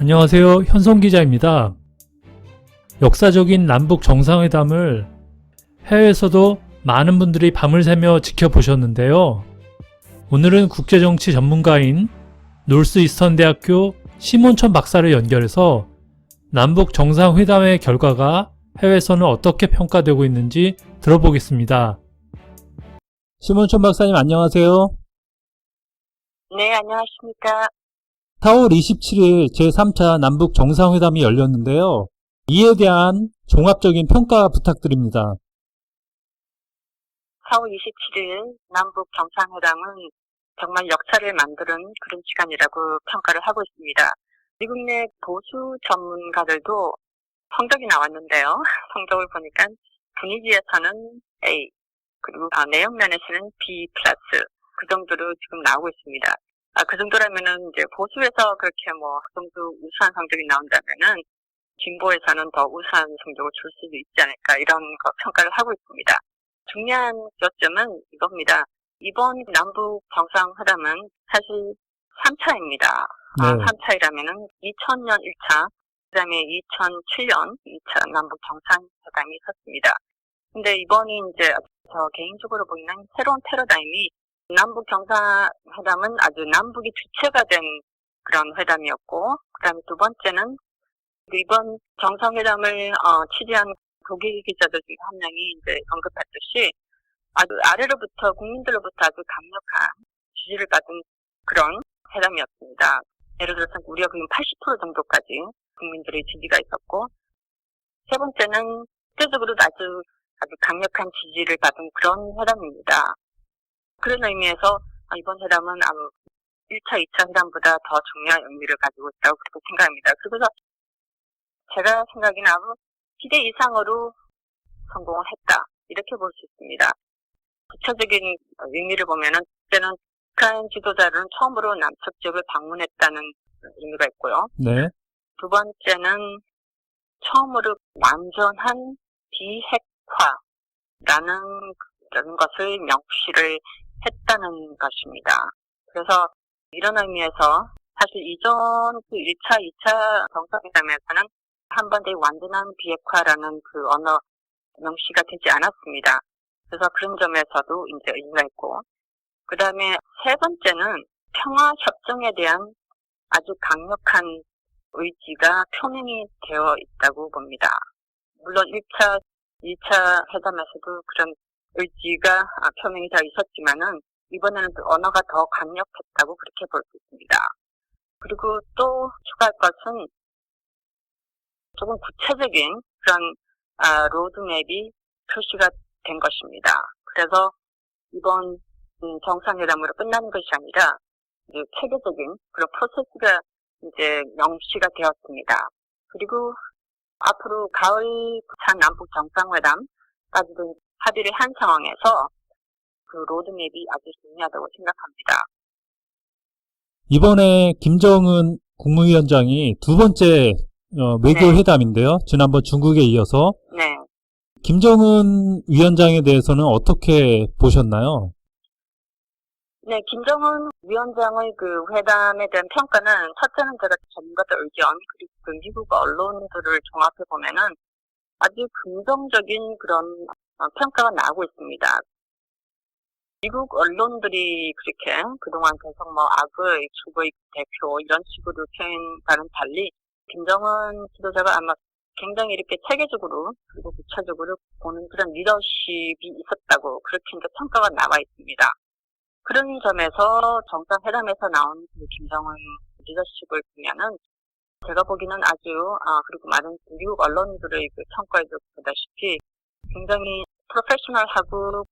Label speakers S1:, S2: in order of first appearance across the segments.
S1: 안녕하세요. 현성 기자입니다. 역사적인 남북 정상회담을 해외에서도 많은 분들이 밤을 새며 지켜보셨는데요. 오늘은 국제정치 전문가인 놀스이스턴 대학교 심원천 박사를 연결해서 남북 정상회담의 결과가 해외에서는 어떻게 평가되고 있는지 들어보겠습니다. 심원천 박사님 안녕하세요.
S2: 네, 안녕하십니까.
S1: 4월 27일 제3차 남북 정상회담이 열렸는데요. 이에 대한 종합적인 평가 부탁드립니다.
S2: 4월 27일 남북 정상회담은 정말 역사를 만드는 그런 시간이라고 평가를 하고 있습니다. 미국 내 보수 전문가들도 성적이 나왔는데요. 성적을 보니까 분위기에서는 A, 그리고 아, 내용 면에서는 B 플러스 그 정도로 지금 나오고 있습니다. 아, 그 정도라면은 이제 보수에서 그렇게 뭐 그 정도 우수한 성적이 나온다면은 진보에서는 더 우수한 성적을 줄 수도 있지 않을까 이런 거 평가를 하고 있습니다. 중요한 요점은 이겁니다. 이번 남북 정상회담은 사실 3차입니다. 아,
S1: 네.
S2: 3차이라면은 2000년 1차, 그 다음에 2007년 2차 남북 정상회담이 있었습니다. 근데 이번이 이제 저 개인적으로 보이는 새로운 패러다임이 남북 정상회담은 아주 남북이 주체가 된 그런 회담이었고, 그 다음에 두 번째는 이번 정상회담을 어, 취재한 독일 기자들 중에 한 명이 이제 언급했듯이 아주 아래로부터 국민들로부터 아주 강력한 지지를 받은 그런 회담이었습니다. 예를 들어서 우리가 보면 80% 정도까지 국민들의 지지가 있었고 세 번째는 국제적으로도 아주 아주 강력한 지지를 받은 그런 회담입니다. 그런 의미에서 아, 이번 회담은 아무 1차, 2차 회담보다 더 중요한 의미를 가지고 있다고 그렇게 생각합니다. 그래서 제가 생각에는 아무 기대 이상으로 성공을 했다. 이렇게 볼 수 있습니다. 구체적인 의미를 보면은, 그때는 북한 지도자는 처음으로 남측 지역을 방문했다는 의미가 있고요.
S1: 네.
S2: 두 번째는 처음으로 완전한 비핵화라는 것을 명시를 했다는 것입니다. 그래서 이런 의미에서 사실 이전 그 1차, 2차 정상회담에서는 한 번의 완전한 비핵화라는 그 언어 명시가 되지 않았습니다. 그래서 그런 점에서도 이제 의미가 있고, 그 다음에 세 번째는 평화 협정에 대한 아주 강력한 의지가 표명이 되어 있다고 봅니다. 물론 1차, 2차 회담에서도 그런 의지가 아, 표명이 되어 있었지만은 이번에는 그 언어가 더 강력했다고 그렇게 볼 수 있습니다. 그리고 또 추가할 것은 조금 구체적인 그런 아, 로드맵이 표시가 된 것입니다. 그래서 이번 음, 정상회담으로 끝나는 것이 아니라 체계적인 그런 프로세스가 이제 명시가 되었습니다. 그리고 앞으로 가을 부산 남북 정상회담까지도 합의를 한 상황에서 그 로드맵이 아주 중요하다고 생각합니다.
S1: 이번에 김정은 국무위원장이 두 번째 어, 외교
S2: 네.
S1: 회담인데요. 지난번 중국에 이어서
S2: 네.
S1: 김정은 위원장에 대해서는 어떻게 보셨나요?
S2: 네, 김정은 위원장의 그 회담에 대한 평가는 첫째는 제가 전문가들 의견 그리고 그 미국 언론들을 종합해 보면은 아주 긍정적인 그런 어, 평가가 나오고 있습니다. 미국 언론들이 그렇게 그동안 계속 뭐 악의 죽의 대표 이런 식으로 표현과는 달리 김정은 지도자가 아마 굉장히 이렇게 체계적으로 그리고 구체적으로 보는 그런 리더십이 있었다고 그렇게 이제 평가가 나와 있습니다. 그런 점에서 정상회담에서 나온 그 김정은 리더십을 보면은 제가 보기에는 아주 아 그리고 많은 미국 언론들의 그 평가에도 보다시피 굉장히 프로페셔널하고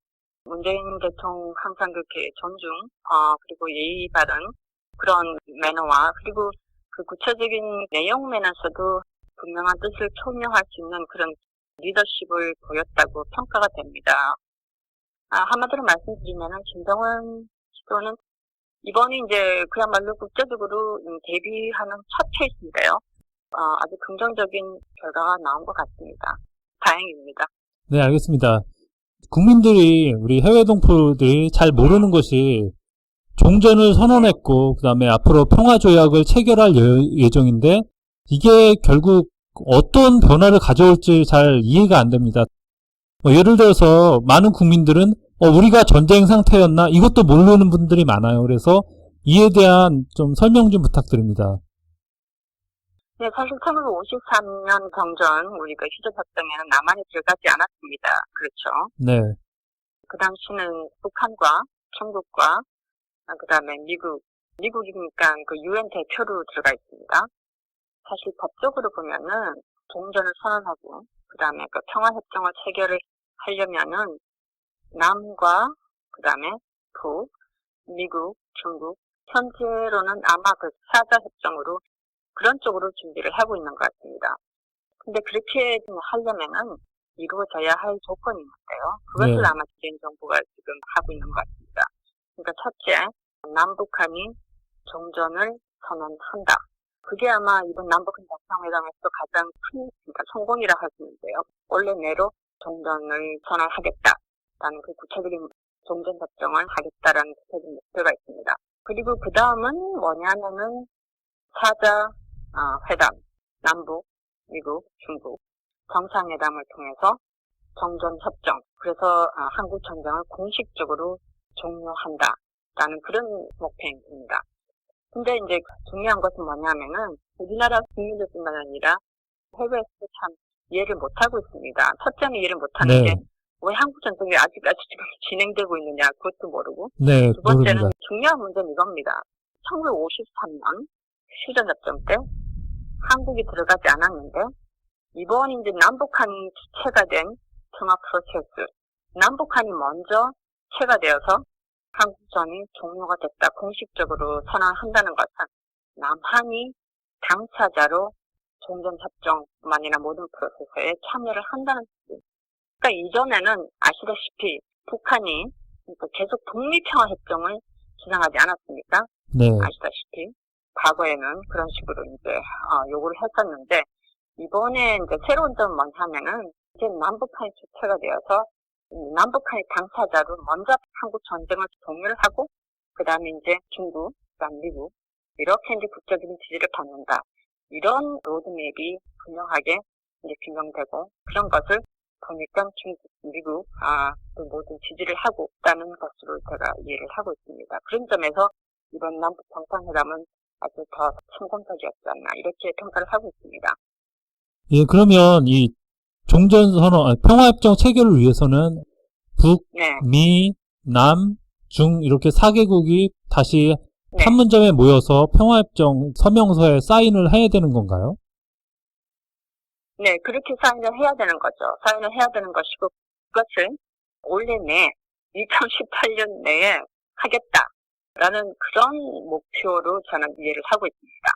S2: 문재인 대통령 항상 그렇게 존중 어 그리고 예의 바른 그런 매너와 그리고 그 구체적인 내용 면에서도 분명한 뜻을 표명할 수 있는 그런 리더십을 보였다고 평가가 됩니다. 아, 한마디로 말씀드리면은 김정은 지도는 이번이 이제 그야말로 국제적으로 음, 데뷔하는 첫 케이스인데요. 어, 아주 긍정적인 결과가 나온 것 같습니다. 다행입니다.
S1: 네, 알겠습니다. 국민들이 우리 해외 동포들이 잘 모르는 것이 종전을 선언했고 그다음에 앞으로 평화 조약을 체결할 예- 예정인데 이게 결국 어떤 변화를 가져올지 잘 이해가 안 됩니다. 뭐 예를 들어서 많은 국민들은 어, 우리가 전쟁 상태였나 이것도 모르는 분들이 많아요. 그래서 이에 대한 좀 설명 좀 부탁드립니다.
S2: 네, 사실 1953년 정전 우리가 휴전협정에는 남한이 들어가지 않았습니다. 그렇죠.
S1: 네,
S2: 그 당시는 북한과 중국과 그 다음에 미국, 미국이니까 그 유엔 대표로 들어가 있습니다. 사실 법적으로 보면은 종전을 선언하고 그 다음에 그 평화협정을 체결을 하려면은 남과 그 다음에 북, 미국, 중국 현재로는 아마 그 사자협정으로 그런 쪽으로 준비를 하고 있는 것 같습니다. 근데 그렇게 하려면은 이루어져야 할 조건이 있는데요. 그것을
S1: 네.
S2: 아마 지금 정부가 지금 하고 있는 것 같습니다. 그러니까 첫째, 남북한이 종전을 선언한다. 그게 아마 이번 남북한 정상회담에서 가장 큰 그러니까 성공이라 할 수 있는데요. 원래 내로 종전을 선언하겠다라는 그 구체적인 종전 협정을 하겠다라는 구체적인 목표가 있습니다. 그리고 그 다음은 뭐냐면은 사자 아, 회담, 남북, 미국, 중국 정상회담을 통해서 정전 협정, 그래서 아, 한국 전쟁을 공식적으로 종료한다라는 그런 목표입니다. 근데 이제 중요한 것은 뭐냐면은 우리나라 국민들뿐만 아니라 해외에서 참 이해를 못하고 있습니다. 첫째는 이해를 못하는
S1: 네,
S2: 게왜 한국 전쟁이 아직까지 지금 진행되고 있느냐 그것도 모르고
S1: 네,
S2: 두 번째는
S1: 모릅니다.
S2: 중요한 문제는 이겁니다. 1953년 휴전협정 때 한국이 들어가지 않았는데 이번 이제 남북한이 주체가 된 통합 프로세스 남북한이 먼저 체가 되어서 한국전이 종료가 됐다 공식적으로 선언한다는 것은 남한이 당사자로 종전협정뿐만 아니라 모든 프로세스에 참여를 한다는 뜻입니다. 그러니까 이전에는 아시다시피 북한이 그러니까 계속 북미평화협정을 주장하지 않았습니까?
S1: 네,
S2: 아시다시피 과거에는 그런 식으로 이제 어, 요구를 했었는데 이번에 이제 새로운 점은 뭐냐면은 이제 남북한이 주체가 되어서 이 남북한이 당사자로 먼저 한국 전쟁을 종료를 하고 그 다음에 이제 중국, 그다음 미국 이렇게 이제 국제적인 지지를 받는다 이런 로드맵이 분명하게 이제 규명되고 그런 것을 보니까 중국, 미국 아, 그 모든 지지를 하고 있다는 것으로 제가 이해를 하고 있습니다. 그런 점에서 이번 남북 정상회담은 아주 더 성공적이었지 않나 이렇게 평가를 하고 있습니다.
S1: 예, 그러면 이 종전선언, 평화협정 체결을 위해서는 북,
S2: 네,
S1: 미, 남, 중 이렇게 4개국이 다시
S2: 네.
S1: 판문점에 모여서 평화협정 서명서에 사인을 해야 되는 건가요?
S2: 네, 그렇게 사인을 해야 되는 거죠. 사인을 해야 되는 것이고 그것을 올해 내 2018년 내에 하겠다 라는 그런 목표로 저는 이해를 하고 있습니다.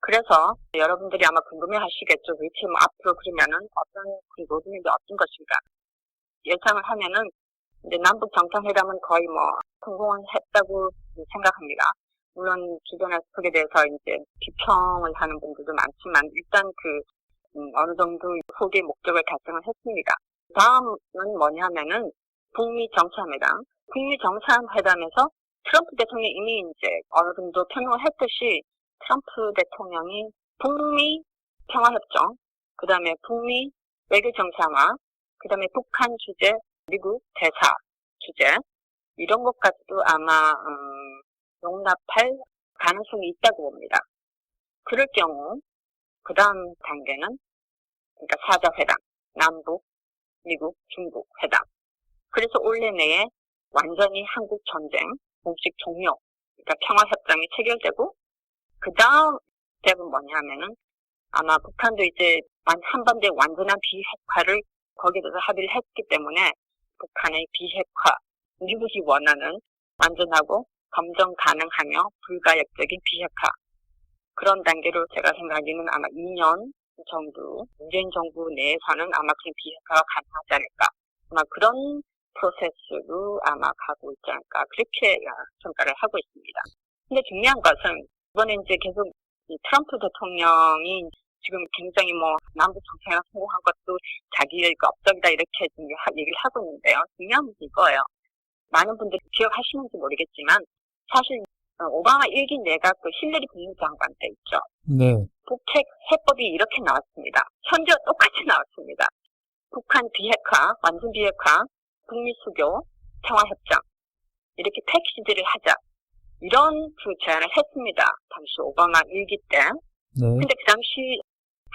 S2: 그래서 여러분들이 아마 궁금해 하시겠죠. 도대체 뭐 앞으로 그러면은 어떤 그 로드맵이 어떤 것인가 예상을 하면은 이제 남북 정상회담은 거의 뭐 성공을 했다고 생각합니다. 물론 주변에서 그에 대해서 이제 비평을 하는 분들도 많지만 일단 그 음, 어느 정도 후기 목적을 달성을 했습니다. 다음은 뭐냐면은 북미 정상회담. 북미 정상회담에서 트럼프 대통령이 이미 이제 어느 정도 편을 했듯이 트럼프 대통령이 북미 평화협정, 그 다음에 북미 외교 정상화, 그 다음에 북한 주재, 미국 대사 주재 이런 것까지도 아마 음, 용납할 가능성이 있다고 봅니다. 그럴 경우 그 다음 단계는 그러니까 사자 회담, 남북, 미국, 중국 회담. 그래서 올해 내에 완전히 한국 전쟁 공식 종료, 그러니까 평화협정이 체결되고 그 다음 스텝은 뭐냐면은 아마 북한도 이제 완- 한반도의 완전한 비핵화를 거기에 대해서 합의를 했기 때문에 북한의 비핵화, 미국이 원하는 완전하고 검증 가능하며 불가역적인 비핵화. 그런 단계로 제가 생각하기는 아마 2년 정도 문재인 정부 내에서는 아마 그런 비핵화가 가능하지 않을까. 아마 그런 프로세스로 아마 가고 있지 않을까 그렇게 아, 평가를 하고 있습니다. 근데 중요한 것은 이번에 이제 계속 이 트럼프 대통령이 지금 굉장히 뭐 남북 정상회담 성공한 것도 자기의 그 업적이다 이렇게 지금 하- 얘기를 하고 있는데요. 중요한 것은 이거예요. 많은 분들이 기억하시는지 모르겠지만 사실 어, 오바마 1기 내각 그 힐러리 국무장관 때 있죠.
S1: 네,
S2: 북핵 해법이 이렇게 나왔습니다. 현재와 똑같이 나왔습니다. 북한 비핵화, 완전 비핵화, 북미 수교, 평화협정 이렇게 패키지를 하자 이런 그 제안을 했습니다. 당시 오바마 일기 때.
S1: 네.
S2: 근데 그 당시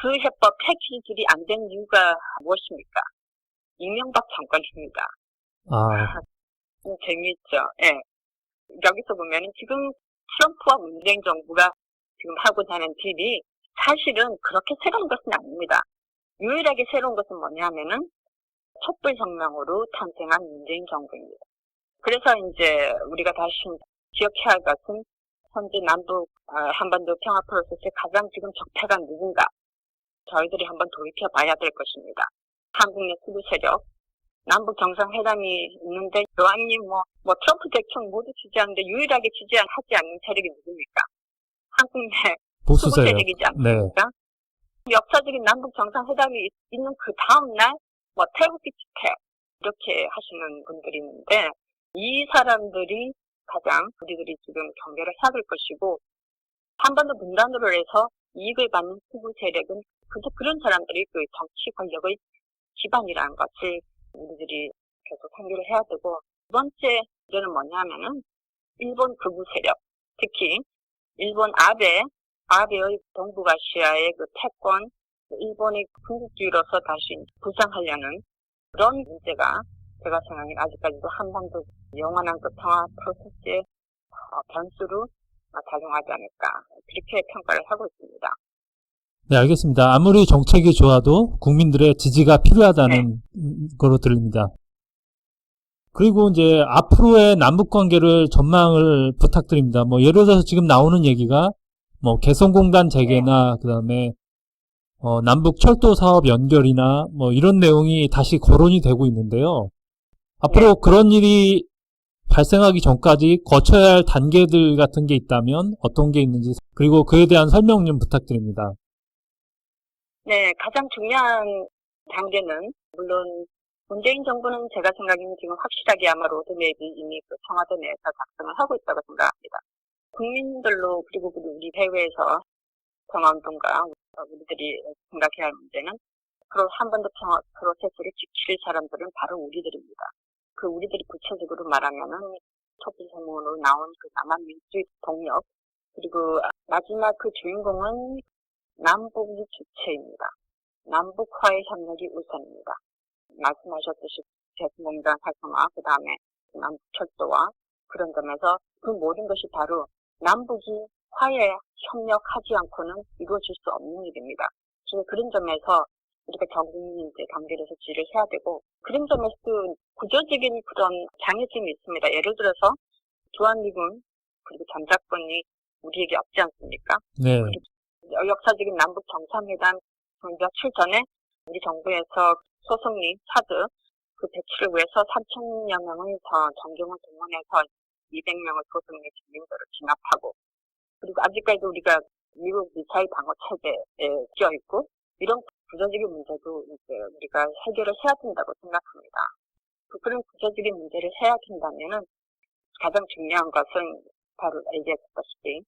S2: 그 해법 패키지들이 안 된 이유가 무엇입니까? 이명박 정권입니다.
S1: 아,
S2: 음, 재미있죠. 예. 여기서 보면은 지금 트럼프와 문재인 정부가 지금 하고자 하는 딜이 사실은 그렇게 새로운 것은 아닙니다. 유일하게 새로운 것은 뭐냐면은 촛불 혁명으로 탄생한 문재인 정부입니다. 그래서 이제 우리가 다시 기억해야 할 것은 현재 남북 아, 한반도 평화 프로세스의 가장 지금 적폐가 누군가 저희들이 한번 돌이켜 봐야 될 것입니다. 한국 내 수구 세력, 남북 정상회담이 있는데 교황님 뭐, 뭐 트럼프 대통령 모두 지지하는데 유일하게 지지하지 않는 세력이 누굽니까? 한국 내
S1: 보수세요.
S2: 세력이지
S1: 네.
S2: 않습니까? 역사적인 남북 정상회담이 있- 있는 그 다음 날, 뭐 태극기 집회 이렇게 하시는 분들이 있는데 이 사람들이 가장 우리들이 지금 경계를 해야 될 것이고 한반도 분단으로 해서 이익을 받는 수구 세력은 그저 그런 사람들이 그 정치 권력의 기반이라는 것을 우리들이 계속 상기를 해야 되고 두 번째 문제는 뭐냐면은 일본 극우 세력 특히 일본 아베 아베의 동북아시아의 그 패권 일본의 군국주의로서 다시 부상하려는 그런 문제가 제가 생각하기엔 아직까지도 한반도 영원한 그 평화 프로세스의 어, 변수로 작용하지 않을까 그렇게 평가를 하고 있습니다.
S1: 네, 알겠습니다. 아무리 정책이 좋아도 국민들의 지지가 필요하다는 거로 들립니다. 그리고 이제 앞으로의 남북 관계를 전망을 부탁드립니다. 뭐 예를 들어서 지금 나오는 얘기가 뭐 개성공단 재개나 그다음에 어, 남북 철도 사업 연결이나 뭐 이런 내용이 다시 거론이 되고 있는데요. 앞으로 그런 일이 발생하기 전까지 거쳐야 할 단계들 같은 게 있다면 어떤 게 있는지 그리고 그에 대한 설명 좀 부탁드립니다.
S2: 네, 가장 중요한 단계는 물론 문재인 정부는 제가 생각에는 지금 확실하게 아마 로드맵이 이미 그 청와대 내에서 작성을 하고 있다고 생각합니다. 국민들로 그리고 우리 해외에서 평화운동가 우리들이 생각해야 할 문제는 프로 한반도 평화 프로세스를 지킬 사람들은 바로 우리들입니다. 그 우리들이 구체적으로 말하면은 촛불 성문으로 나온 그 남한 민주주의 동력 그리고 마지막 그 주인공은 남북이 주체입니다. 남북화의 협력이 우선입니다. 말씀하셨듯이 대통령단 활성화, 그 다음에 남북철도와 그런 점에서 그 모든 것이 바로 남북이 화해, 협력하지 않고는 이루어질 수 없는 일입니다. 그래서 그런 점에서 우리가 전국민들 단계에서 지를 해야 되고 그런 점에서 그 구조적인 그런 장애점이 있습니다. 예를 들어서 주한미군 그리고 전작권이 우리에게 없지 않습니까?
S1: 네.
S2: 역사적인 남북 정상회담 며칠 전에 우리 정부에서 소속리 사드 그 배치를 위해서 3천여 명의 더 정경을 동원해서 200명의 소속리 주민들을 진압하고 그리고 아직까지도 우리가 미국 미사일 방어 체제에 끼어 있고 이런 구조적인 문제도 이제 우리가 해결을 해야 된다고 생각합니다. 그- 그런 구조적인 문제를 해야 된다면은 가장 중요한 것은 바로 얘기했다시피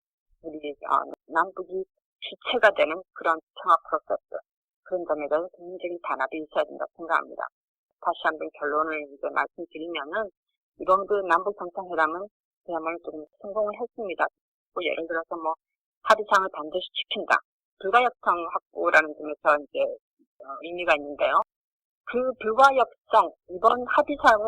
S2: 우리 어, 남북이 주체가 되는 그런 평화 프로세스 그런 점에 대해서 국민적인 단합이 있어야 된다고 생각합니다. 다시 한번 결론을 이제 말씀드리면은 이번 그 남북 정상회담은 그야말로 조금 성공을 했습니다. 뭐 예를 들어서 뭐 합의상을 반드시 지킨다. 불가역성 확보라는 점에서 이제 어, 의미가 있는데요. 그 불가역성 이번 합의상을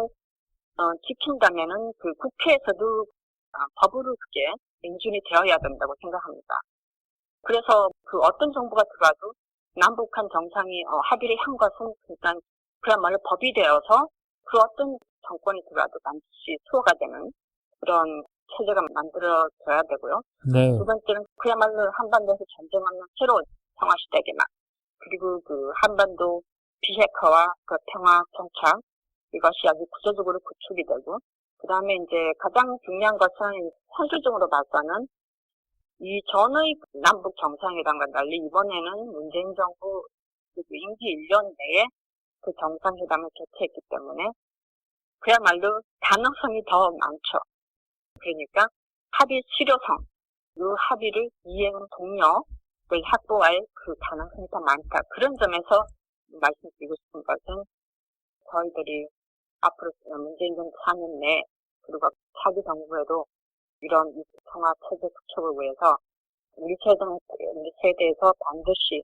S2: 어, 지킨다면은 그 국회에서도 어, 법으로 그게 인준이 되어야 된다고 생각합니다. 그래서 그 어떤 정부가 들어와도 남북한 정상이 어, 합의를 한 것은 일단 그야말로 법이 되어서 그 어떤 정권이 들어와도 반드시 수호가 되는 그런 체제가 만들어져야 되고요.
S1: 네.
S2: 두 번째는 그야말로 한반도에서 전쟁 없는 새로운 평화 시대에만 그리고 그 한반도 비핵화와 그 평화 정착 이것이 아주 구조적으로 구축이 되고 그 다음에 이제 가장 중요한 것은 현실적으로 봐서는 이 전의 남북 정상회담과 달리 이번에는 문재인 정부 그 임기 1년 내에 그 정상회담을 개최했기 때문에 그야말로 가능성이 더 많죠. 그러니까 합의 실효성, 이 합의를 이행 동력, 확보할 그 가능성이 더 많다. 그런 점에서 말씀드리고 싶은 것은 저희들이 앞으로 문재인 정부 4년 내 그리고 차기 정부에도 이런 이 통합 체제 구축을 위해서 우리 세대, 우리 세대에서 반드시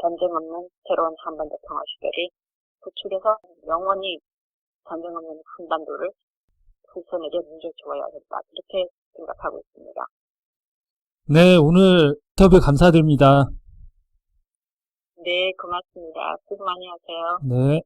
S2: 전쟁 없는 새로운 한반도 평화 시대를 구축해서 영원히 전쟁 없는 한반도를 후손에게 물려주어야 된다. 이렇게 생각하고 있습니다.
S1: 네, 오늘 인터뷰 감사드립니다.
S2: 네, 고맙습니다. 수고 많이 하세요.
S1: 네.